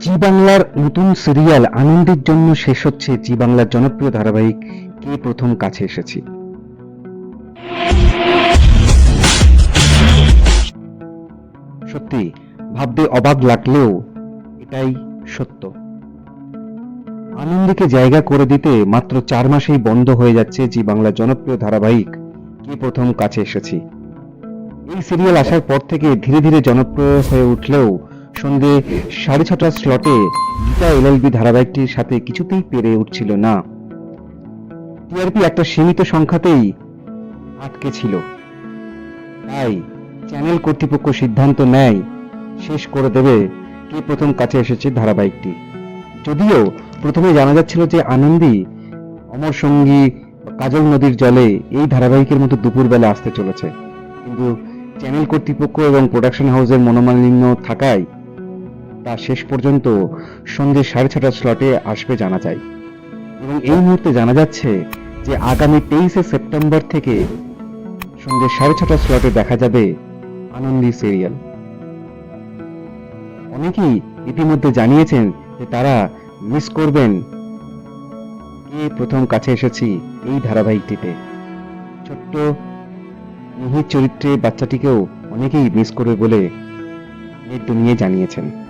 জি বাংলার নতুন সিরিয়াল আনন্দের জন্য শেষ হচ্ছে জি বাংলার জনপ্রিয় ধারাবাহিক কে প্রথম কাছে এসেছি? সত্যি, ভাবতে অবাক লাগলেও এটাই সত্য। আনন্দকে জায়গা করে দিতে মাত্র চার মাসেই বন্ধ হয়ে যাচ্ছে জি বাংলার জনপ্রিয় ধারাবাহিক কে প্রথম কাছে এসেছি? এই সিরিয়াল আসার পর থেকে ধীরে ধীরে জনপ্রিয় হয়ে উঠলেও সন্ধে সাড়ে ছটার স্লটে গীতা এলএলবি ধারাবাহিকটির সাথে কিছুতেই পেরে উঠছিল না। টিআরপি একটা সীমিত সংখ্যাতেই আটকে ছিল। তাই চ্যানেল কর্তৃপক্ষ সিদ্ধান্ত নেয়, শেষ করে দেবে কে প্রথম কাছে এসেছে ধারাবাহিকটি। যদিও প্রথমে জানা যাচ্ছিল যে আনন্দী অমর সঙ্গী কাজল নদীর জলে এই ধারাবাহিকের মতো দুপুরবেলা আসতে চলেছে। কিন্তু চ্যানেল কর্তৃপক্ষ এবং প্রোডাকশন হাউসের মনোমালিন্য থাকায় তা শেষ পর্যন্ত সন্ধ্যে সাড়ে ছটার স্লটে আসবে জানা যায়। এবং এই মুহূর্তে জানা যাচ্ছে যে আগামী তেইশে সেপ্টেম্বর থেকে সন্ধ্যে সাড়ে ছটার স্লটে দেখা যাবে আনন্দী সিরিয়াল অনেকেই ইতিমধ্যে জানিয়েছেন যে তারা মিস করবেন। কে প্রথম কাছে এসেছি এই ধারাবাহিকটিতে? ছোট্ট মিহির চরিত্রে বাচ্চাটিকেও অনেকেই মিস করবে বলে নেট দুনিয়ে জানিয়েছেন।